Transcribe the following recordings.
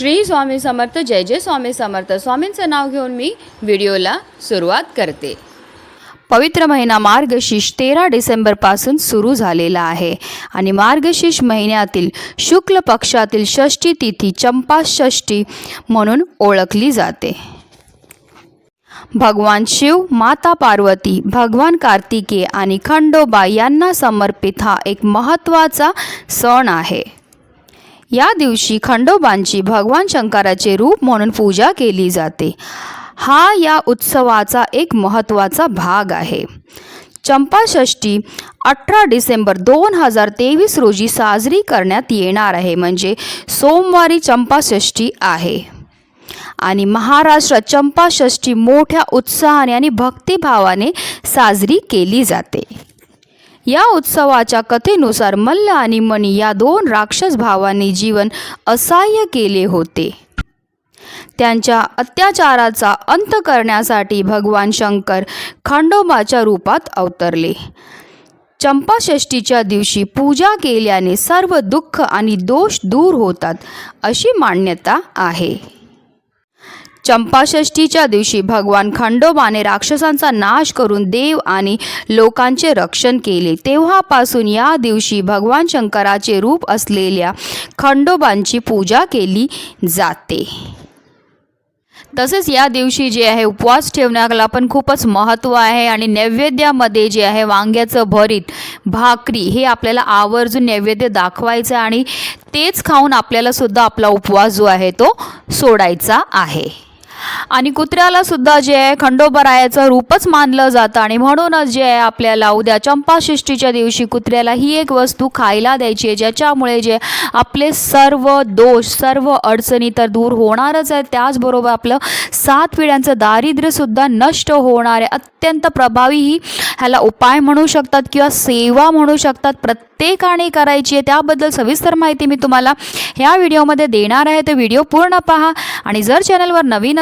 श्री स्वामी समर्थ जय जय स्वामी समर्थ. स्वामींचं नाव घेऊन मी व्हिडिओला सुरुवात करते. पवित्र महिना मार्गशीर्ष तेरा डिसेंबरपासून सुरू झालेला आहे आणि मार्गशीर्ष महिन्यातील शुक्ल पक्षातील षष्ठी तिथी चंपा षष्ठी म्हणून ओळखली जाते. भगवान शिव माता पार्वती भगवान कार्तिकेय आणि खंडोबा यांना समर्पित हा एक महत्त्वाचा सण आहे. या दिवशी खंडोबांची भगवान शंकराचे रूप म्हणून पूजा केली जाते. हा या उत्सवाचा एक महत्त्वाचा भाग आहे. चंपाषष्ठी अठरा डिसेंबर दोन हजार तेवीस रोजी साजरी करण्यात येणार आहे. म्हणजे सोमवारी चंपाषष्ठी आहे. आणि महाराष्ट्रात चंपाषष्ठी मोठ्या उत्साहाने आणि भक्तिभावाने साजरी केली जाते. या उत्सवाच्या कथेनुसार मल्ल आणि मणी या दोन राक्षस भावांनी जीवन असह्य केले होते. त्यांच्या अत्याचाराचा अंत करण्यासाठी भगवान शंकर खंडोबाच्या रूपात अवतरले. चंपाषष्ठीच्या दिवशी पूजा केल्याने सर्व दुःख आणि दोष दूर होतात अशी मान्यता आहे. चंपाषष्ठीच्या दिवशी भगवान खंडोबाने राक्षसांचा नाश करून देव आणि लोकांचे रक्षण केले. तेव्हापासून या दिवशी भगवान शंकराचे रूप असलेल्या खंडोबांची पूजा केली जाते. तसेच या दिवशी जे आहे उपवास ठेवण्याला पण खूपच महत्त्व आहे आणि नैवेद्यामध्ये जे आहे वांग्याचं भरीत भाकरी हे आपल्याला आवर्जून नैवेद्य दाखवायचं आहे आणि तेच खाऊन आपल्याला सुद्धा आपला उपवास जो आहे तो सोडायचा आहे. आणि कुत्र्याला सुद्धा जे आहे खंडोबरायाचं रूपच मानलं जातं. आणि म्हणूनच जे आहे आपल्याला उद्या चंपाषष्ठीच्या दिवशी कुत्र्याला ही एक वस्तू खायला द्यायची आहे ज्याच्यामुळे जे आपले सर्व दोष सर्व अडचणी तर दूर होणारच आहे त्याचबरोबर आपलं सात पिढ्यांचं दारिद्र्यसुद्धा नष्ट होणार आहे. अत्यंत प्रभावी ही ह्याला उपाय म्हणू शकतात किंवा सेवा म्हणू शकतात. प्रत्येकाने करायची आहे. त्याबद्दल सविस्तर माहिती मी तुम्हाला ह्या व्हिडिओमध्ये देणार आहे. तर व्हिडिओ पूर्ण पहा. आणि जर चॅनलवर नवीन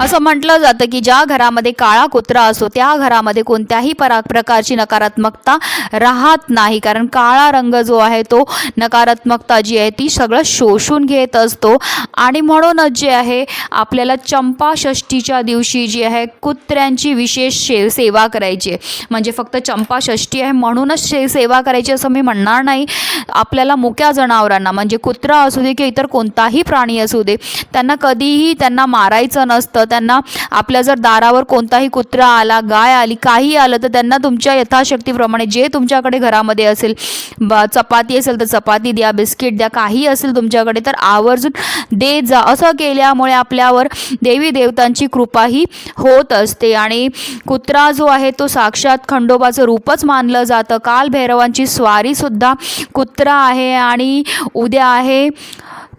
असं म्हटलं जातं की ज्या घरामध्ये काळा कुत्रा असतो त्या घरामध्ये कोणत्याही परा प्रकारची नकारात्मकता राहत नाही. कारण काळा रंग जो आहे तो नकारात्मकता जी आहे ती सगळं शोषून घेत असतो. आणि म्हणूनच जे आहे आपल्याला चंपाषष्ठीच्या दिवशी जी आहे कुत्र्यांची विशेष शे सेवा करायची आहे. म्हणजे फक्त चंपाषष्ठी आहे म्हणूनच शे सेवा करायची असं मी म्हणणार नाही. आपल्याला मुक्या जनावरांना म्हणजे कुत्रा असू दे की इतर कोणताही प्राणी असू दे त्यांना कधीही त्यांना मारायचं नसतं. त्यांना आपल्या जर दारावर कोणताही कुत्रा आला गाय आली काही आलं तर त्यांना तुमच्या यथाशक्तीप्रमाणे जे तुमच्याकडे घरामध्ये असेल ब चपाती असेल तर चपाती द्या बिस्किट द्या काही असेल तुमच्याकडे तर आवर्जून दे जा. असं केल्यामुळे आपल्यावर देवी देवतांची कृपाही होत असते. आणि कुत्रा जो आहे तो साक्षात खंडोबाचं रूपच मानलं जातं. कालभैरवांची स्वारीसुद्धा कुत्रा आहे. आणि उद्या आहे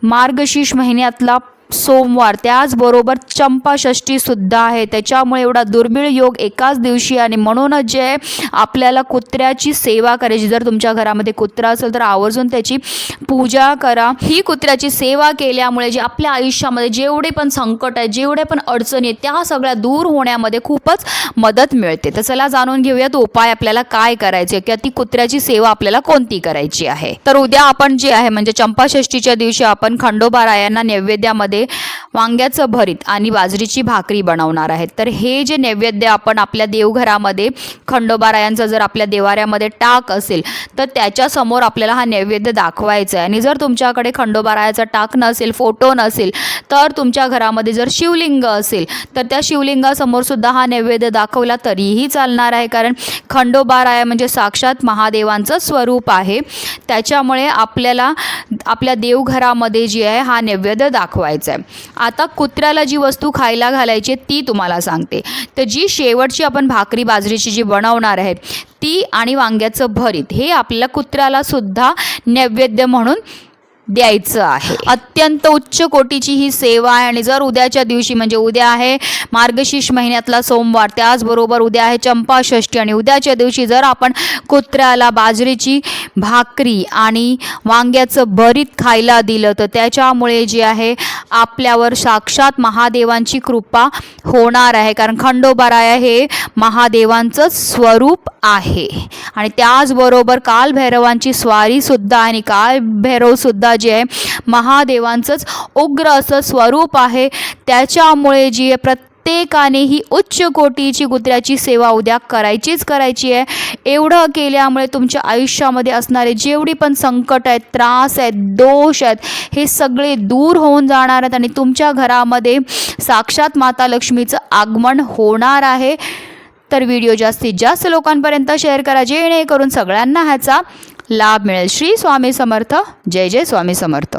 मार्गशीर्ष महिन्यातला सोमवार त्याचबरोबर चंपाषष्ठीसुद्धा आहे. त्याच्यामुळे एवढा दुर्मिळ योग एकाच दिवशी आणि म्हणूनच जे आपल्याला कुत्र्याची सेवा करायची जर तुमच्या घरामध्ये कुत्रा असेल तर आवर्जून त्याची पूजा करा. ही कुत्र्याची सेवा केल्यामुळे जे आपल्या आयुष्यामध्ये जेवढे पण संकट आहे जेवढे पण अडचणी आहेत त्या सगळ्या दूर होण्यामध्ये खूपच मदत मिळते. तर चला जाणून घेऊयात उपाय आपल्याला काय करायचे किंवा ती कुत्र्याची सेवा आपल्याला कोणती करायची आहे. तर उद्या आपण जे आहे म्हणजे चंपाषष्ठीच्या दिवशी आपण खंडोबा रायांना नैवेद्यामध्ये वांग्याचं भरीत आणि बाजरीची भाकरी बनवणार आहेत. तर हे जे नैवेद्य आपण आपल्या देवघरामध्ये खंडोबारायांचा जर आपल्या देवाऱ्यामध्ये टाक असेल तर त्याच्यासमोर आपल्याला हा नैवेद्य दाखवायचा आहे. आणि जर तुमच्याकडे खंडोबारायाचा टाक नसेल फोटो नसेल तर तुमच्या घरामध्ये जर शिवलिंग असेल तर त्या शिवलिंगासमोर सुद्धा हा नैवेद्य दाखवला तरीही चालणार आहे. कारण खंडोबाराया म्हणजे साक्षात महादेवांचं स्वरूप आहे. त्याच्यामुळे आपल्याला आपल्या देवघरामध्ये जी आहे हा नैवेद्य दाखवायचा आहे आता कुत्र्याला जी वस्तू खायला घालायची ती तुम्हाला सांगते. तर जी शेवटची आपण भाकरी बाजरीची जी बनवणार आहे ती आणि वांग्याचं भरीत हे आपल्याला कुत्र्याला सुद्धा नैवेद्य म्हणून द्यायचं आहे. अत्यंत उच्च कोटीची ही सेवा आहे आणि जर उद्याच्या दिवशी म्हणजे उद्या आहे मार्गशीर्ष महिन्यातला सोमवार त्याचबरोबर उद्या आहे चंपाषष्ठी आणि उद्याच्या दिवशी जर आपण कुत्र्याला बाजरीची भाकरी आणि वांग्याचं भरीत खायला दिलं तर त्याच्यामुळे जे आहे आपल्यावर साक्षात महादेवांची कृपा होणार आहे. कारण खंडोबाराया हे महादेवांचं स्वरूप आहे. आणि त्याचबरोबर कालभैरवांची स्वारीसुद्धा आणि कालभैरवसुद्धा जे आहे महादेवांचंच उग्र असं स्वरूप आहे त्याच्यामुळे जी आहे प्रत्येकाने ही उच्च कोटीची कुत्र्याची सेवा उद्या करायचीच करायची आहे. एवढं केल्यामुळे तुमच्या आयुष्यामध्ये असणारे जेवढी पण संकट आहेत त्रास आहेत दोष आहेत हे सगळे दूर होऊन जाणार आहेत आणि तुमच्या घरामध्ये साक्षात माता लक्ष्मीचं आगमन होणार आहे. तर व्हिडिओ जास्तीत जास्त लोकांपर्यंत शेअर करा जेणेकरून सगळ्यांना ह्याचा लाभ मिळेल. श्री स्वामी समर्थ. जय जय स्वामी समर्थ.